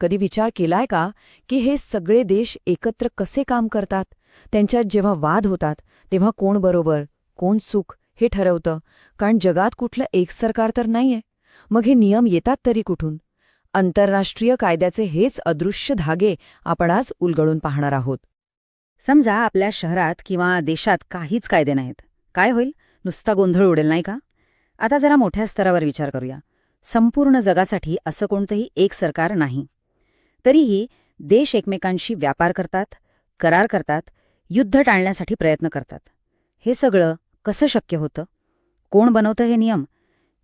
कधी विचार केलाय का की हे सगळे देश एकत्र कसे काम करतात? त्यांच्यात जेव्हा वाद होतात तेव्हा कोण बरोबर कोण सुख हे ठरवतं. कारण जगात कुठलं एक सरकार तर नाहीये. मग हे नियम येतात तरी कुठून? आंतरराष्ट्रीय कायद्याचे हेच अदृश्य धागे आपण आज उलगडून पाहणार आहोत. समजा आपल्या शहरात किंवा देशात काहीच कायदे नाहीत. काय होईल? नुसता गोंधळ उडेल नाही का? आता जरा मोठ्या स्तरावर विचार करूया. संपूर्ण जगासाठी असं कोणतंही एक सरकार नाही. तरीही देश एकमेकांशी व्यापार करतात करार करतात युद्ध टाळण्यासाठी प्रयत्न करतात. हे सगळं कसं शक्य होतं? कोण बनवतं हे नियम?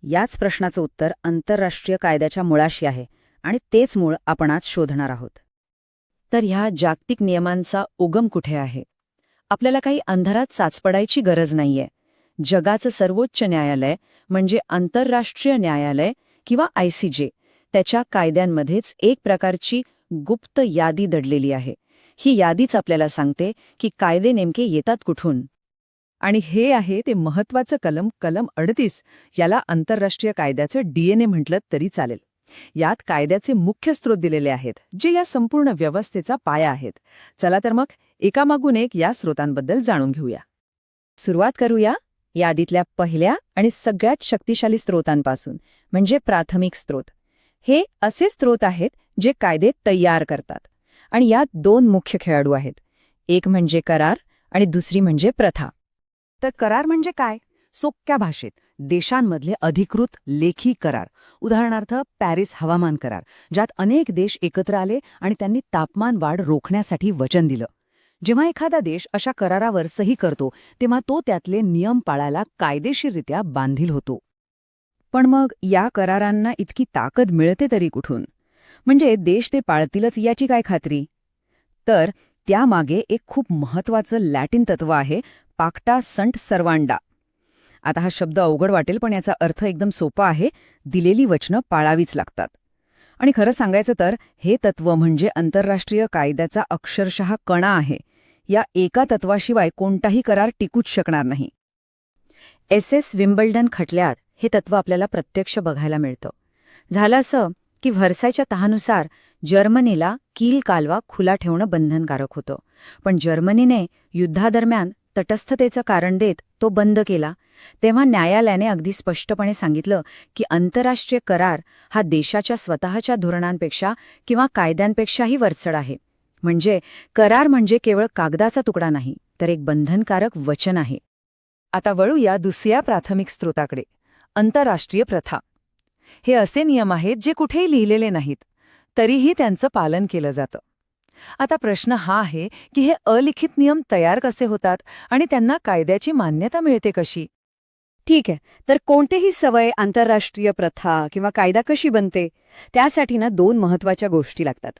याच प्रश्नाचं उत्तर आंतरराष्ट्रीय कायद्याच्या मुळाशी आहे आणि तेच मूळ आपण आज शोधणार आहोत. तर ह्या जागतिक नियमांचा उगम कुठे आहे? आपल्याला काही अंधारात चाचपडायची गरज नाहीये. जगाचं सर्वोच्च न्यायालय म्हणजे आंतरराष्ट्रीय न्यायालय किंवा आयसीजे त्याच्या कायद्यांमध्येच एक प्रकारची गुप्त यादी दडलेली आहे. ही यादीच आपल्याला सांगते की कायदे नेमके येतात कुठून. आणि हे आहे ते महत्वाचं कलम कलम अडतीस. याला आंतरराष्ट्रीय कायद्याचं डीएनए म्हटलं तरी चालेल. यात कायद्याचे मुख्य स्रोत दिलेले आहेत जे या संपूर्ण व्यवस्थेचा पाया आहेत. चला तर मग एकामागून एक या स्रोतांबद्दल जाणून घेऊया. सुरुवात करूया यादीतल्या पहिल्या आणि सगळ्यात शक्तिशाली स्रोतांपासून म्हणजे प्राथमिक स्रोत. हे असे स्रोत आहेत जे कायदे तयार करतात. आणि यात दोन मुख्य खेळाडू आहेत. एक म्हणजे करार आणि दुसरी म्हणजे प्रथा. तर करार म्हणजे काय? सोप्या भाषेत देशांमधले अधिकृत लेखी करार. उदाहरणार्थ पॅरिस हवामान करार ज्यात अनेक देश एकत्र आले आणि त्यांनी तापमान वाढ रोखण्यासाठी वचन दिलं. जेव्हा एखादा देश अशा करारावर सही करतो तेव्हा तो त्यातले नियम पाळायला कायदेशीररित्या बांधील होतो. पण मग या करारांना इतकी ताकद मिळते तरी कुठून? म्हणजे देश ते पाळतीलच याची काय खात्री? तर त्यामागे एक खूप महत्वाचं लॅटिन तत्व आहे पाक्टा संट सर्वांडा. आता हा शब्द अवघड वाटेल पण याचा अर्थ एकदम सोपा आहे दिलेली वचनं पाळावीच लागतात. आणि खरं सांगायचं तर हे तत्व म्हणजे आंतरराष्ट्रीय कायद्याचा अक्षरशः कणा आहे. या एका तत्वाशिवाय कोणताही करार टिकूच शकणार नाही. एस एस विम्बल्डन खटल्यात हे तत्व आपल्याला प्रत्यक्ष बघायला मिळतं. झालं असं की व्हरसायच्या तहानुसार जर्मनीला कील कालवा खुला ठेवणं बंधनकारक होतं. पण जर्मनीने युद्धादरम्यान तटस्थतेचं कारण देत तो बंद केला तेव्हा न्यायालयाने अगदी स्पष्टपणे सांगितलं की आंतरराष्ट्रीय करार हा देशाच्या स्वतःच्या धोरणांपेक्षा किंवा कायद्यांपेक्षाही वरचड आहे. म्हणजे करार म्हणजे केवळ कागदाचा तुकडा नाही तर एक बंधनकारक वचन आहे. आता वळूया दुसऱ्या प्राथमिक स्रोताकडे. आंतरराष्ट्रीय प्रथा. हे असे नियम आहेत जे कुठेही लिहिलेले नाहीत तरीही त्यांचं पालन केलं जातं. आता प्रश्न हा आहे की हे अलिखित नियम तयार कसे होतात आणि त्यांना कायद्याची मान्यता मिळते कशी? ठीक आहे. तर कोणतेही सवय आंतरराष्ट्रीय प्रथा किंवा कायदा कशी बनते त्यासाठी ना दोन महत्त्वाच्या गोष्टी लागतात.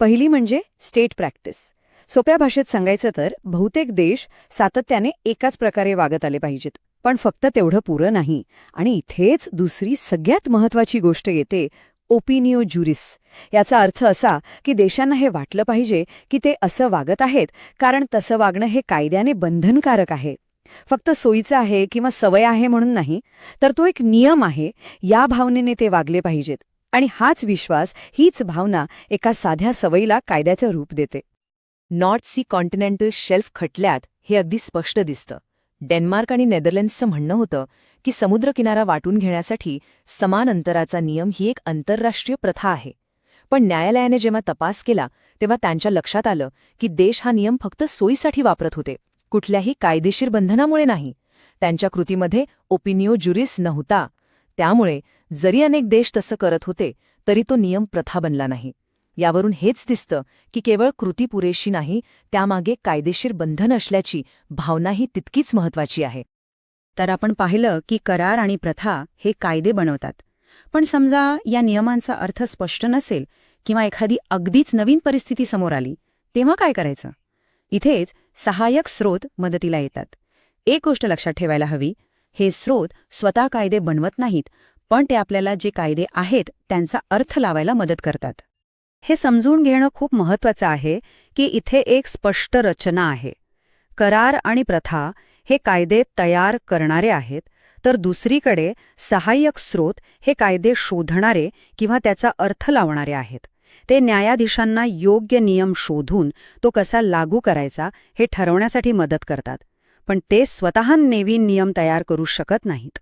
पहिली म्हणजे स्टेट प्रॅक्टिस सोप्या भाषेत सांगायचं तर बहुतेक देश सातत्याने एकाच प्रकारे वागत आले पाहिजेत. पण फक्त तेवढं पुरं नाही. आणि इथेच दुसरी सगळ्यात महत्वाची गोष्ट येते ओपिनिओ ज्युरिस याचा अर्थ असा की देशांना हे वाटलं पाहिजे की ते असं वागत आहेत कारण तसं वागणं हे कायद्याने बंधनकारक आहे. फक्त सोयीचं आहे किंवा सवय आहे म्हणून नाही तर तो एक नियम आहे या भावनेने ते वागले पाहिजेत. आणि हाच विश्वास हीच भावना एका साध्या सवयीला कायद्याचं रूप देते. नॉर्थ सी कॉन्टिनेंटल शेल्फ खटल्यात हे अगदी स्पष्ट दिसतं. डेन्मार्क आणि नेदरलँड्सचं म्हणणं होतं की समुद्रकिनारा वाटून घेण्यासाठी समान अंतराचा नियम ही एक आंतरराष्ट्रीय प्रथा आहे. पण न्यायालयाने जेव्हा तपास केला तेव्हा त्यांच्या लक्षात आलं की देश हा नियम फक्त सोयीसाठी वापरत होते कुठल्याही कायदेशीर बंधनामुळे नाही. त्यांच्या कृतीमध्ये ओपिनिओ ज्युरिस नव्हता. त्यामुळे जरी अनेक देश तसं करत होते तरी तो नियम प्रथा बनला नाही. यावरून हेच दिसतं की केवळ कृती पुरेशी नाही त्यामागे कायदेशीर बंधन असल्याची भावनाही तितकीच महत्वाची आहे. तर आपण पाहिलं की करार आणि प्रथा हे कायदे बनवतात. पण समजा या नियमांचा अर्थ स्पष्ट नसेल किंवा एखादी अगदीच नवीन परिस्थिती समोर आली तेव्हा काय करायचं? इथेच सहाय्यक स्रोत मदतीला येतात. एक गोष्ट लक्षात ठेवायला हवी हे स्रोत स्वतः कायदे बनवत नाहीत पण ते आपल्याला जे कायदे आहेत त्यांचा अर्थ लावायला मदत करतात. हे समजून घेणं खूप महत्वाचं आहे की इथे एक स्पष्ट रचना आहे. करार आणि प्रथा हे कायदे तयार करणारे आहेत तर दुसरीकडे सहाय्यक स्रोत हे कायदे शोधणारे किंवा त्याचा अर्थ लावणारे आहेत. ते न्यायाधीशांना योग्य नियम शोधून तो कसा लागू करायचा हे ठरवण्यासाठी मदत करतात पण ते स्वतः नवीन नियम तयार करू शकत नाहीत.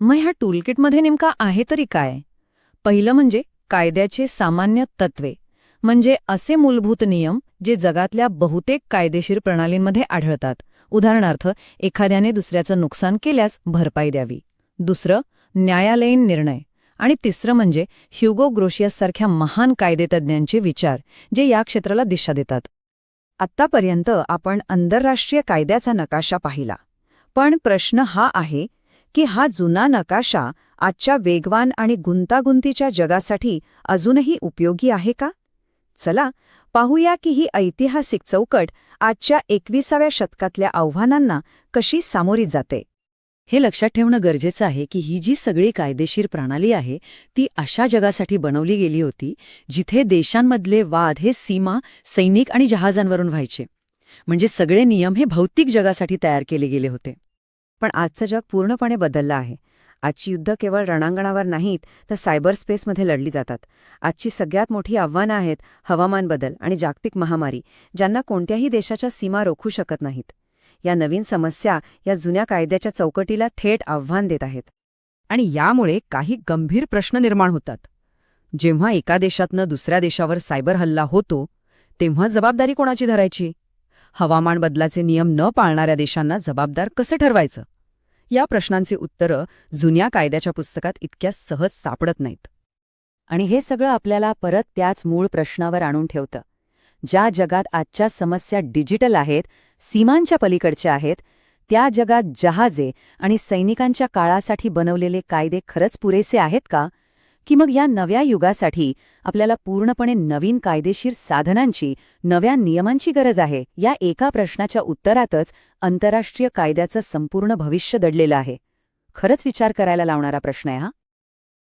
मग ह्या टूलकिटमध्ये नेमका आहे तरी काय? पहिलं म्हणजे कायद्याचे सामान्य तत्वे म्हणजे असे मूलभूत नियम जे जगातल्या बहुतेक कायदेशीर प्रणालींमध्ये आढळतात. उदाहरणार्थ एखाद्याने दुसऱ्याचं नुकसान केल्यास भरपाई द्यावी. दुसरं न्यायालयीन निर्णय. आणि तिसरं म्हणजे ह्युगो ग्रोशियससारख्या महान कायदेतज्ञांचे विचार जे या क्षेत्राला दिशा देतात. आत्तापर्यंत आपण आंतरराष्ट्रीय कायद्याचा नकाशा पाहिला. पण प्रश्न हा आहे की हा जुना नकाशा आजच्या वेगवान आणि गुंतागुंतीच्या जगासाठी अजूनही उपयोगी आहे का? चला पाहूया की ही ऐतिहासिक चौकट आजच्या एकविसाव्या शतकातल्या आव्हानांना कशी सामोरी जाते. हे लक्षात ठेवणं गरजेचं आहे की ही जी सगळी कायदेशीर प्रणाली आहे ती अशा जगासाठी बनवली गेली होती जिथे देशांमधले वाद हे सीमा सैनिक आणि जहाजांवरून व्हायचे. म्हणजे सगळे नियम हे भौतिक जगासाठी तयार केले गेले होते. पण आजचं जग पूर्णपणे बदललं आहे. आजची युद्ध केवळ रणांगणावर नाहीत तर सायबर स्पेसमध्ये लढली जातात. आजची सगळ्यात मोठी आव्हानं आहेत हवामान बदल आणि जागतिक महामारी ज्यांना कोणत्याही देशाच्या सीमा रोखू शकत नाहीत. या नवीन समस्या या जुन्या कायद्याच्या चौकटीला थेट आव्हान देत आहेत. आणि यामुळे काही गंभीर प्रश्न निर्माण होतात. जेव्हा एका देशातनं दुसऱ्या देशावर सायबर हल्ला होतो तेव्हा जबाबदारी कोणाची धरायची? हवामान बदलाचे नियम न पाळणाऱ्या देशांना जबाबदार कसं ठरवायचं? या प्रश्नांची उत्तरं जुन्या कायद्याच्या पुस्तकात इतक्या सहज सापडत नाहीत. आणि हे सगळं आपल्याला परत त्याच मूळ प्रश्नावर आणून ठेवतं. ज्या जगात आजच्या समस्या डिजिटल आहेत सीमांच्या पलीकडच्या आहेत त्या जगात जहाजे आणि सैनिकांच्या काळासाठी बनवलेले कायदे खरंच पुरेसे आहेत का? की मग या नव्या युगासाठी आपल्याला पूर्णपणे नवीन कायदेशीर साधनांची नव्या नियमांची गरज आहे. या एका प्रश्नाच्या उत्तरातच आंतरराष्ट्रीय कायद्याचं संपूर्ण भविष्य दडलेलं आहे. खरंच विचार करायला लावणारा प्रश्न आहे हा?